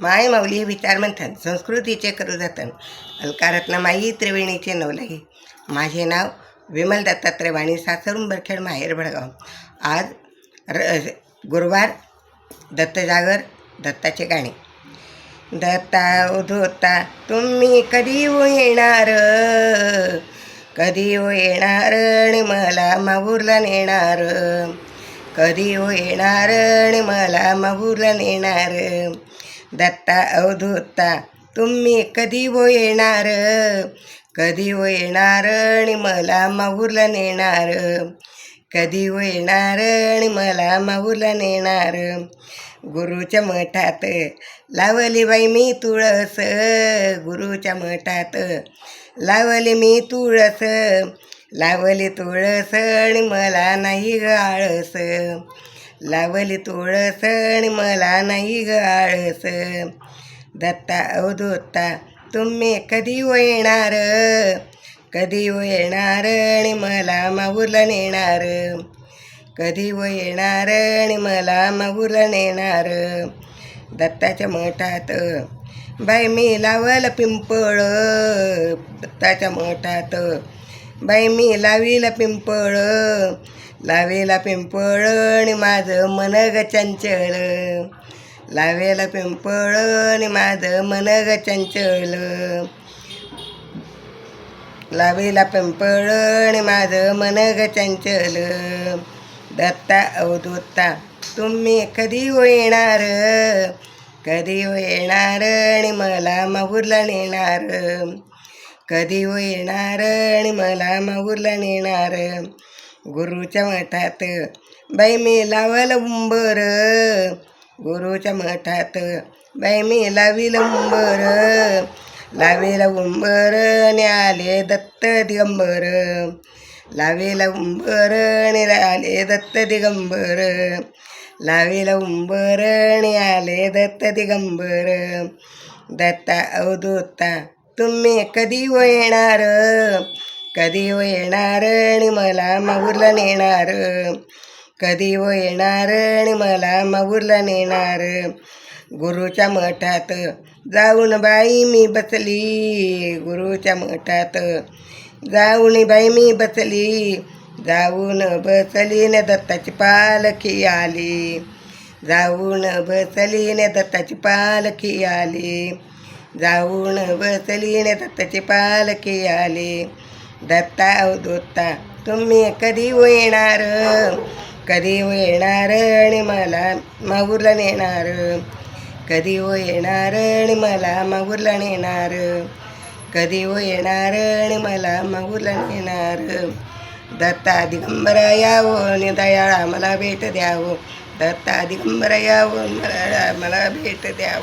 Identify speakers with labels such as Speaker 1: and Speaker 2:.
Speaker 1: माय माऊली विचार मंथन संस्कृतीचे करू जतन अलकारत्न माई त्रिवेणीचे नवलही. माझे नाव विमल दत्तात्रय वाणी सासरून बरखेड माहेर भडगाव. आज र गुरुवार दत्तजागर दत्ताचे गाणे. दत्ता उधोता तुम्ही कधी हो येणार? कधी येणार आणि मला माहूरला नेणार? कधी येणार आणि मला माहूरला नेणार? दत्ता अवधूता. तुम्ही कधी हो येणार कधी हो येणार आणि मला माहूरला नेणार? कधी हो येणार आणि मला माहूरला नेणार? गुरुच्या मठात लावली बाई मी तुळस. गुरुच्या मठात लावली मी तुळस. लावली तुळस आणि मला नाही गाळस. लावली तुळस आणि मला नाही ग आळस दत्ता अवधूता तुम्ही कधी हो येणार? कधी हो येणार आणि मला माऊला नेणार? कधी हो येणार आणि मला माऊला नेणार? दत्ताच्या मठात बाई मी लावल पिंपळ. दत्ताच्या मठात बाई मी लावील पिंपळ. लावेला पिंपळण माझं मन ग चंचळ लावेला पिंपळण माझं मन ग चंचळ लावेला पिंपळण माझं मन ग चंचल. दत्ता अवधूता तुम्ही कधी हो येणार कधी हो येणार आणि मला माहूरला नेणार? कधी हो येणार आणि मला माहूरला नेणार? गुरुच्या मठात बाई मी लावल उंबर. गुरुच्या मठात बाई मी लावील उंबर. लावेला उंबर आणि आले दत्त दिगंबर. लावेला उंबर आणि आले दत्त दिगंबर. लावेला उंबर आणि आले दत्त दिगंबर. दत्ता अवधूता तुम्ही कधी येणार कधी हो येणार आणि मला माहूरला नेणार कधी हो येणार आणि मला माहूरला नेणार गुरुच्या मठात जाऊन बाई मी बसली गुरुच्या मठात जाऊन बाई मी बसली जाऊन बसली न दत्ताची पालखी आली जाऊन बसली न दत्ताची पालखी आली जाऊन बसली न दत्ताची पालखी आली दत्ता अवधूता तुम्ही कधी हो येणार कधी येणार आणि मला माहूरला नेणार? कधी येणार आणि मला माहूरला नेणार? कधी येणार आणि मला माहूरला नेणार? दत्ता दिगंबरा यावं नि दयाळा मला भेट द्यावं. दत्ता दिगंबरा यावं मला मला भेट द्यावं.